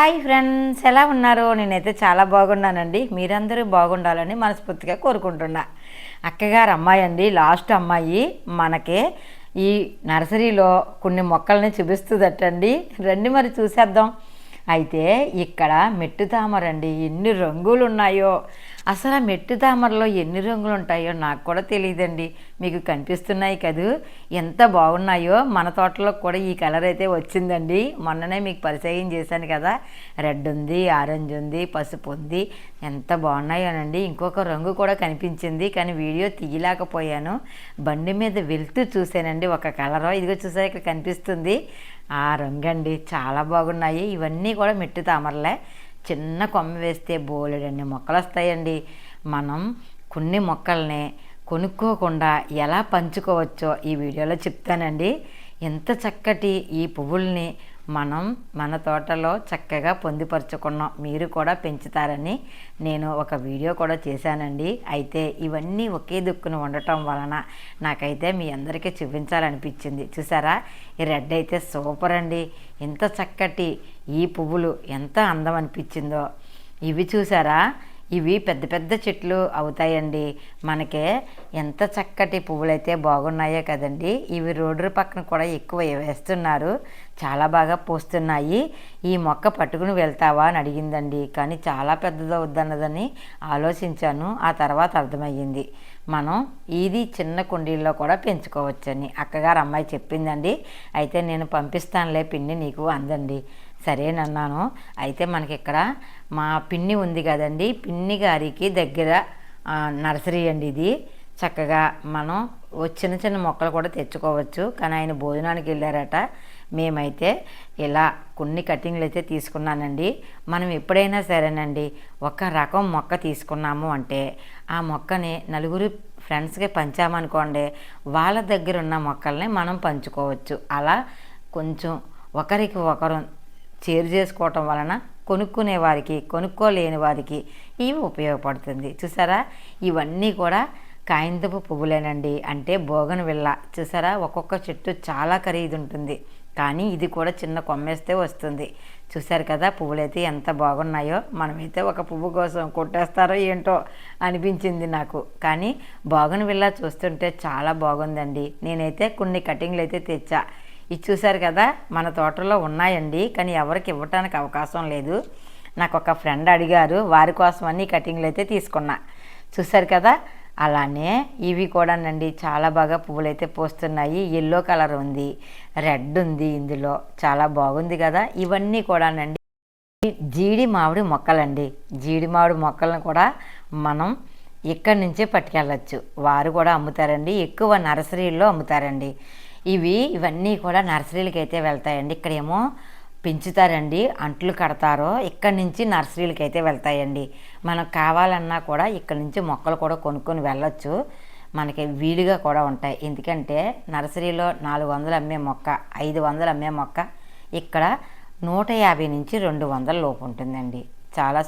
Hi friends ఎలా ఉన్నారు? నేనైతే చాలా బాగున్నానండి. మీరందరూ బాగుండాలని మనస్ఫూర్తిగా కోరుకుంటున్నా. అక్కగారు అమ్మాయి అండి లాస్ట్ అమ్మాయి మనకి ఈ నర్సరీలో కొన్ని మొక్కల్ని చూపిస్తుందటండి. రండి మరి చూసేద్దాం. అయితే ఇక్కడ మెట్టు తామరండి ఎన్ని రంగులు ఉన్నాయో అసలు ఆ మెట్టు తామరలో ఎన్ని రంగులు ఉంటాయో నాకు కూడా తెలియదండి. మీకు కనిపిస్తున్నాయి కదూ? ఎంత బాగున్నాయో మన తోటలో కూడా ఈ కలర్ అయితే వచ్చిందండి. మొన్ననే మీకు పరిచయం చేశాను కదా. రెడ్ ఉంది ఆరెంజ్ ఉంది పసుపు ఉంది. ఎంత బాగున్నాయోనండి. ఇంకొక రంగు కూడా కనిపించింది కానీ వీడియో తీయలేకపోయాను. బండి మీద వెళ్తూ చూశానండి ఒక కలరో ఇదిగో చూసారా ఇక్కడ కనిపిస్తుంది. ఆ రంగు అండి చాలా బాగున్నాయి. ఇవన్నీ కూడా మెట్టు తామరలే. చిన్న కొమ్మ వేస్తే బోలెడన్ని మొక్కలు వస్తాయండి మనం కొన్ని మొక్కల్ని కొనుక్కోకుండా ఎలా పంచుకోవచ్చో ఈ వీడియోలో చెప్తానండి. ఎంత చక్కటి ఈ పువ్వుల్ని మనం మన తోటలో చక్కగా పొందుపరుచుకున్నాం. మీరు కూడా పెంచుతారని నేను ఒక వీడియో కూడా చేశానండి. అయితే ఇవన్నీ ఒకే దుక్కును ఉండటం వలన నాకైతే మీ అందరికీ చూపించాలనిపించింది. చూసారా? ఈ రెడ్ అయితే సూపర్ అండి. ఎంత చక్కటి ఈ పువ్వులు ఎంత అందం అనిపించిందో. ఇవి చూసారా? ఇవి పెద్ద పెద్ద చెట్లు అవుతాయండి. మనకే ఎంత చక్కటి పువ్వులైతే బాగున్నాయో కదండి. ఇవి రోడ్డు పక్కన కూడా ఎక్కువ వేస్తున్నారు. చాలా బాగా పూస్తున్నాయి. ఈ మొక్క పట్టుకుని వెళ్తావా అని అడిగిందండి. కానీ చాలా పెద్దదవుద్దన్నదని ఆలోచించాను. ఆ తర్వాత అర్థమయ్యింది. మనం ఇది చిన్న కుండీల్లో కూడా పెంచుకోవచ్చని అక్కగారు అమ్మాయి చెప్పిందండి. అయితే నేను పంపిస్తానులే పిన్ని నీకు అందండి. సరేనన్నాను అయితే మనకి ఇక్కడ మా పిన్ని ఉంది కదండి. పిన్ని గారికి దగ్గర నర్సరీ అండి ఇది. చక్కగా మనం చిన్న చిన్న మొక్కలు కూడా తెచ్చుకోవచ్చు. కానీ ఆయన భోజనానికి వెళ్ళారట. మేమైతే ఇలా కొన్ని కటింగ్లు అయితే తీసుకున్నానండి. మనం ఎప్పుడైనా సరేనండి ఒక రకం మొక్క తీసుకున్నాము అంటే ఆ మొక్కని నలుగురు ఫ్రెండ్స్కి పంచామనుకోండి వాళ్ళ దగ్గర ఉన్న మొక్కల్ని మనం పంచుకోవచ్చు. అలా కొంచెం ఒకరికి ఒకరు చేరు చేసుకోవటం వలన కొనుక్కునే వారికి కొనుక్కోలేని వారికి ఇవి ఉపయోగపడుతుంది? చూసారా? ఇవన్నీ కూడా కాయింతపు పువ్వులేనండి. అంటే బోగన్ విల్ల. చూసారా? ఒక్కొక్క చెట్టు చాలా ఖరీదు ఉంటుంది కానీ ఇది కూడా చిన్న కొమ్మేస్తే వస్తుంది. చూసారు కదా? పువ్వులైతే ఎంత బాగున్నాయో. మనమైతే ఒక పువ్వు కోసం కొట్టేస్తారో ఏంటో అనిపించింది నాకు. కానీ బోగన్ విల్లా చూస్తుంటే చాలా బాగుందండి. నేనైతే కొన్ని కటింగ్లు అయితే తెచ్చా. ఇది చూశారు కదా మన తోటలో ఉన్నాయండి కానీ ఎవరికి ఇవ్వటానికి అవకాశం లేదు. నాకు ఒక ఫ్రెండ్ అడిగారు వారి కోసం అన్ని కటింగ్లు అయితే తీసుకున్నా. చూశారు కదా అలానే ఇవి కూడానండి చాలా బాగా పువ్వులు అయితే పోస్తున్నాయి ఎల్లో కలర్ ఉంది రెడ్ ఉంది ఇందులో చాలా బాగుంది కదా. ఇవన్నీ కూడానండి జీడి మామిడి మొక్కలండి. జీడి మామిడి మొక్కలను కూడా మనం ఇక్కడి నుంచే పట్టుకెళ్ళచ్చు. వారు కూడా అమ్ముతారండి ఎక్కువ నర్సరీల్లో అమ్ముతారండి. ఇవి ఇవన్నీ కూడా నర్సరీలకి అయితే వెళ్తాయండి. ఇక్కడేమో పెంచుతారండి అంట్లు కడతారో ఇక్కడి నుంచి నర్సరీలకి అయితే వెళ్తాయండి. మనకు కావాలన్నా కూడా ఇక్కడి నుంచి మొక్కలు కూడా కొనుక్కొని వెళ్ళొచ్చు. మనకి వీలుగా కూడా ఉంటాయి. ఎందుకంటే నర్సరీలో నాలుగు వందలు అమ్మే మొక్క ఐదు వందలు అమ్మే మొక్క ఇక్కడ నూట యాభై నుంచి రెండు వందల లోపు ఉంటుందండి. చాలా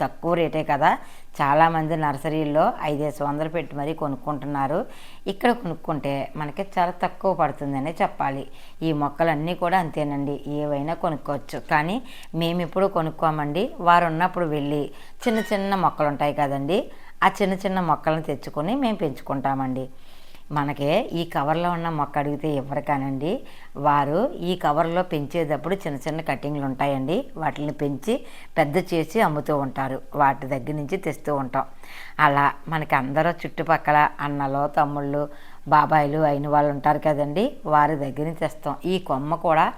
తక్కువ రేటే కదా. చాలామంది నర్సరీల్లో ఐదేసి వందలు పెట్టి మరీ కొనుక్కుంటున్నారు. ఇక్కడ కొనుక్కుంటే మనకి చాలా తక్కువ పడుతుందనే చెప్పాలి. ఈ మొక్కలన్నీ కూడా అంతేనండి. ఏవైనా కొనుక్కోవచ్చు. కానీ మేము ఇప్పుడు కొనుక్కోమండి. వారు ఉన్నప్పుడు వెళ్ళి చిన్న చిన్న మొక్కలు ఉంటాయి కదండి. ఆ చిన్న చిన్న మొక్కలను తెచ్చుకొని మేము పెంచుకుంటామండి. మనకి ఈ కవర్లో ఉన్న మొక్క అడిగితే ఇవ్వరు కానండి వారు ఈ కవర్లో పెంచేటప్పుడు చిన్న చిన్న కటింగ్లు ఉంటాయండి. వాటిని పెంచి పెద్ద చేసి అమ్ముతూ ఉంటారు. వాటి దగ్గర నుంచి తెస్తూ ఉంటాం. అలా మనకి అందరూ చుట్టుపక్కల అన్నలు తమ్ముళ్ళు బాబాయిలు అయిన వాళ్ళు ఉంటారు కదండి. వారి దగ్గర నుంచి తెస్తాం. ఈ కొమ్మ కూడా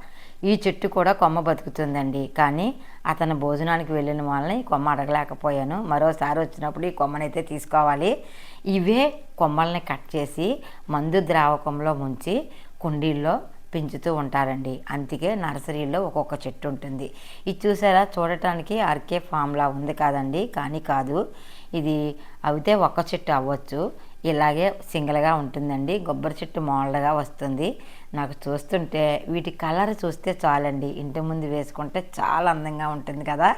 ఈ చెట్టు కూడా కొమ్మ బతుకుతుందండి. కానీ అతను భోజనానికి వెళ్ళిన వాళ్ళని ఈ కొమ్మ అడగలేకపోయాను. మరోసారి వచ్చినప్పుడు ఈ కొమ్మనైతే తీసుకోవాలి. ఇవే కొమ్మల్ని కట్ చేసి మందు ద్రావకంలో ముంచి కుండీల్లో పెంచుతూ ఉంటారండి. అందుకే నర్సరీలో ఒక్కొక్క చెట్టు ఉంటుంది. ఇది చూసారా? చూడటానికి ఆర్కే ఫామ్లా ఉంది కాదండి. కానీ కాదు. ఇది అవితే ఒక్క చెట్టు అవ్వచ్చు. ఇలాగే సింగిల్గా ఉంటుందండి. కొబ్బరి చెట్టు మోడల్గా వస్తుంది. నాకు చూస్తుంటే వీటి కలర్ చూస్తే చాలండి. ఇంటి ముందు వేసుకుంటే చాలా అందంగా ఉంటుంది కదా.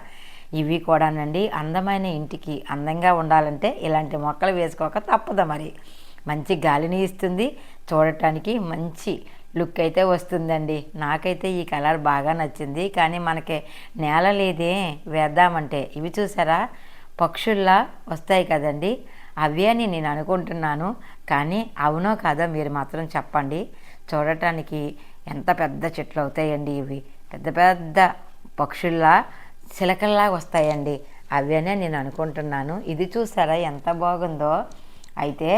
ఇవి కూడానండి. అందమైన ఇంటికి అందంగా ఉండాలంటే ఇలాంటి మొక్కలు వేసుకోక తప్పదు మరి. మంచి గాలిని ఇస్తుంది. చూడటానికి మంచి లుక్ అయితే వస్తుందండి. నాకైతే ఈ కలర్ బాగా నచ్చింది. కానీ మనకి నేల లేదే వేద్దామంటే. ఇవి చూసారా? పక్షుల్లా వస్తాయి కదండి. అవి అని నేను అనుకుంటున్నాను. కానీ అవునో కాదో మీరు మాత్రం చెప్పండి. చూడటానికి ఎంత పెద్ద చెట్లు అవుతాయండి ఇవి. పెద్ద పెద్ద పక్షుల్లా చిలకల్లా వస్తాయండి. అవేనే నేను అనుకుంటున్నాను. ఇది చూసారా? ఎంత బాగుందో. అయితే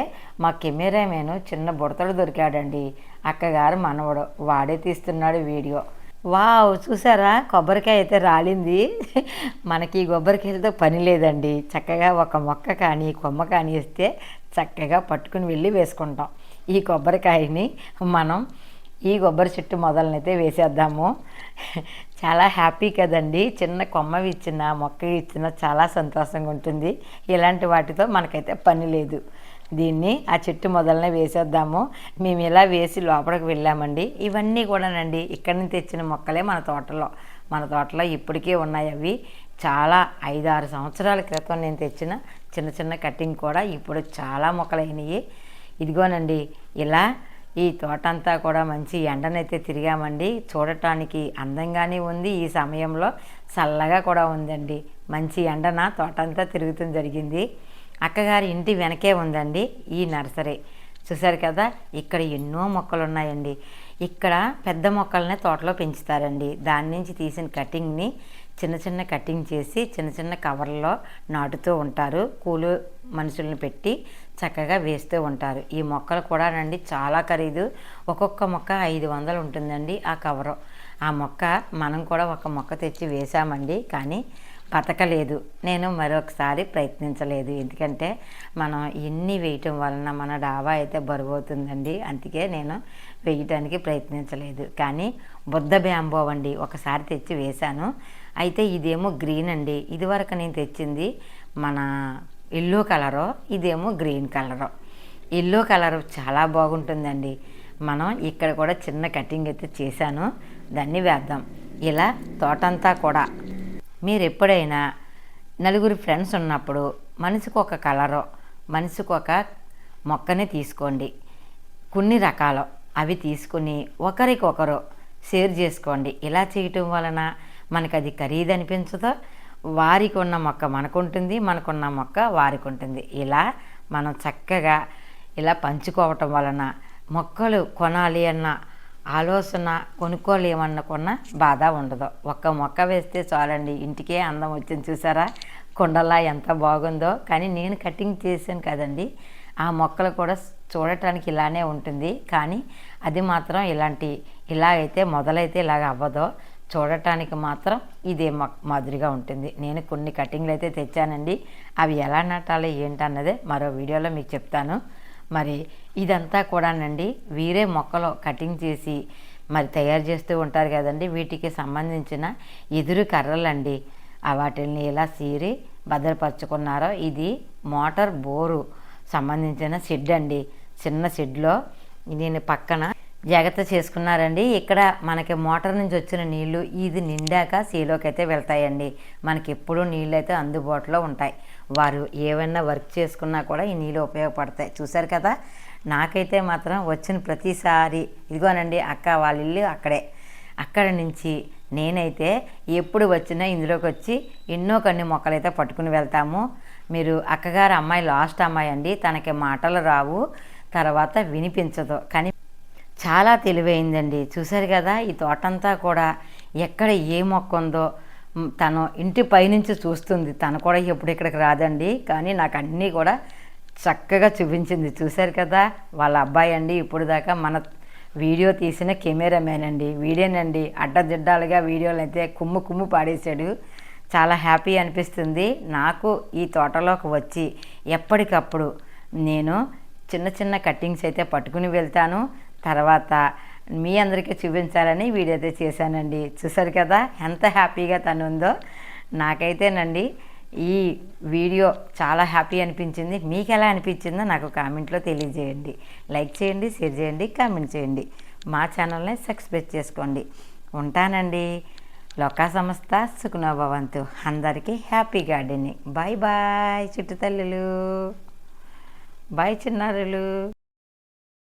మా కెమెరామెన్ చిన్న బుడతలు దొరికాడండి. అక్కగారు మనవడు వాడే తీస్తున్నాడు వీడియో. వావ్ చూసారా? కొబ్బరికాయ అయితే రాలింది. మనకి ఈ కొబ్బరికాయలతో పని లేదండి. చక్కగా ఒక మొక్క కానీ కొమ్మ కానీ ఇస్తే చక్కగా పట్టుకుని వెళ్ళి వేసుకుంటాం. ఈ కొబ్బరికాయని మనం ఈ కొబ్బరి చెట్టు మొదలనైతే వేసేద్దాము. చాలా హ్యాపీ కదండి. చిన్న కొమ్మ ఇచ్చిన మొక్క ఇచ్చిన చాలా సంతోషంగా ఉంటుంది. ఇలాంటి వాటితో మనకైతే పని లేదు. దీన్ని ఆ చెట్టు మొదలనే వేసేద్దాము. మేము ఇలా వేసి లోపలికి వెళ్ళామండి. ఇవన్నీ కూడానండి ఇక్కడి నుంచి తెచ్చిన మొక్కలే మన తోటలో. మన తోటలో ఇప్పటికే ఉన్నాయి అవి. చాలా ఐదారు సంవత్సరాల క్రితం నేను తెచ్చిన చిన్న చిన్న కటింగ్ కూడా ఇప్పుడు చాలా మొక్కలైనవి ఇదిగోనండి ఇలా ఈ తోట అంతా కూడా మంచి ఎండనైతే తిరిగామండి. చూడటానికి అందంగానే ఉంది ఈ సమయంలో. చల్లగా కూడా ఉందండి. మంచి ఎండన తోట అంతా తిరుగుతుంది జరిగింది. అక్కగారి ఇంటి వెనకే ఉందండి ఈ నర్సరీ. చూసారు కదా ఇక్కడ ఎన్నో మొక్కలు ఉన్నాయండి ఇక్కడ పెద్ద మొక్కలనే తోటలో పెంచుతారండి. దాని నుంచి తీసిన కటింగ్ని చిన్న చిన్న కటింగ్ చేసి చిన్న చిన్న కవర్లో నాటుతూ ఉంటారు. కూలు మనుషులను పెట్టి చక్కగా వేస్తూ ఉంటారు. ఈ మొక్కలు కూడా నండి చాలా ఖరీదు. ఒక్కొక్క మొక్క ఐదు వందలు ఉంటుందండి ఆ కవరు. ఆ మొక్క మనం కూడా ఒక మొక్క తెచ్చి వేసామండి కానీ బతకలేదు. నేను మరొకసారి ప్రయత్నించలేదు. ఎందుకంటే మనం ఎన్ని వేయటం వలన మన డాబా అయితే బరువు అవుతుందండి అందుకే నేను వేయటానికి ప్రయత్నించలేదు. కానీ బుద్ధ బ్యాంబో అండి. ఒకసారి తెచ్చి వేశాను. అయితే ఇదేమో గ్రీన్ అండి. ఇదివరకు నేను తెచ్చింది మన ఎల్లో కలరు ఇదేమో గ్రీన్ కలరు. ఎల్లో కలర్ చాలా బాగుంటుందండి. మనం ఇక్కడ కూడా చిన్న కటింగ్ అయితే చేశాను. దాన్ని వేద్దాం. ఇలా తోటంతా కూడా మీరు ఎప్పుడైనా నలుగురు ఫ్రెండ్స్ ఉన్నప్పుడు మనసుకు ఒక కలరు మనసుకు ఒక మొక్కని తీసుకోండి. కొన్ని రకాలు అవి తీసుకుని ఒకరికొకరు షేర్ చేసుకోండి. ఇలా చేయటం వలన మనకు అది ఖరీదు అనిపించదో వారికి ఉన్న మొక్క మనకుంటుంది మనకున్న మొక్క వారికి ఉంటుంది ఇలా మనం చక్కగా ఇలా పంచుకోవటం వలన మొక్కలు కొనాలి అన్న ఆలోచన కొనుక్కోలేమనుకున్న బాధ ఉండదు. ఒక్క మొక్క వేస్తే చాలండి. ఇంటికే అందం వచ్చింది చూసారా? కుండలా ఎంత బాగుందో. కానీ నేను కటింగ్ చేశాను కదండి. ఆ మొక్కలు కూడా చూడటానికి ఇలానే ఉంటుంది. కానీ అది మాత్రం ఇలాంటి ఇలాగైతే మొదలైతే ఇలాగ అవ్వదో. చూడటానికి మాత్రం ఇదే మాదిరిగా ఉంటుంది. నేను కొన్ని కటింగ్లు అయితే తెచ్చానండి. అవి ఎలా నాటాలి ఏంటన్నదే మరో వీడియోలో మీకు చెప్తాను. మరి ఇదంతా కూడానండి వీరే మొక్కలు కటింగ్ చేసి మరి తయారు చేస్తూ ఉంటారు కదండి. వీటికి సంబంధించిన ఎదురు కర్రలండి. వాటిని ఎలా సీరి భద్రపరుచుకున్నారో ఇది మోటార్ బోరు సంబంధించిన షెడ్ అండి. చిన్న షెడ్లో నేను పక్కన జాగ్రత్త చేసుకున్నారండి. ఇక్కడ మనకి మోటార్ నుంచి వచ్చిన నీళ్ళు ఇది నిండాక సీలోకి అయితే వెళ్తాయండి. మనకి ఎప్పుడూ నీళ్ళు అయితే అందుబాటులో ఉంటాయి. వారు ఏమన్నా వర్క్ చేసుకున్నా కూడా ఈ నీళ్ళు ఉపయోగపడతాయి. చూశారు కదా? నాకైతే మాత్రం వచ్చిన ప్రతిసారి ఇదిగోనండి అక్క వాళ్ళ ఇల్లు అక్కడే. అక్కడ నుంచి నేనైతే ఎప్పుడు వచ్చినా ఇందులోకి వచ్చి ఎన్నో కొన్ని మొక్కలైతే పట్టుకుని వెళ్తాము. మీరు అక్కగారు అమ్మాయి లాస్ట్ అమ్మాయి అండి. తనకి మాటలు రావు తర్వాత వినిపించదు. కానీ చాలా తెలివైందండి. చూశారు కదా? ఈ తోటంతా కూడా ఎక్కడ ఏ మొక్క ఉందో తను ఇంటి పైనుంచి చూస్తుంది. తను కూడా ఎప్పుడు ఇక్కడికి రాదండి. కానీ నాకు అన్నీ కూడా చక్కగా చూపించింది. చూశారు కదా? వాళ్ళ అబ్బాయి అండి ఇప్పుడు దాకా మన వీడియో తీసిన కెమెరామ్యాన్ అండి. వీడియోనండి అడ్డదిడ్డాలుగా వీడియోలు అయితే కుమ్ము కుమ్ము పాడేశాడు. చాలా హ్యాపీ అనిపిస్తుంది. నాకు ఈ తోటలోకి వచ్చి ఎప్పటికప్పుడు నేను చిన్న చిన్న కట్టింగ్స్ అయితే పట్టుకుని వెళ్తాను. తర్వాత మీ అందరికీ చూపించాలని వీడియో అయితే చేశానండి. చూసారు కదా ఎంత హ్యాపీగా తను ఉందో. నాకైతేనండి ఈ వీడియో చాలా హ్యాపీ అనిపించింది. మీకు ఎలా అనిపించిందో నాకు కామెంట్లో తెలియజేయండి. లైక్ చేయండి షేర్ చేయండి కామెంట్ చేయండి. మా ఛానల్ని సబ్స్క్రైబ్ చేసుకోండి. ఉంటానండి. లోకా సంస్థ సుఖనోభవంతు. అందరికీ హ్యాపీ గార్డెనింగ్. బాయ్ బాయ్ చుట్టుతల్లులు. బాయ్ చిన్నారులు.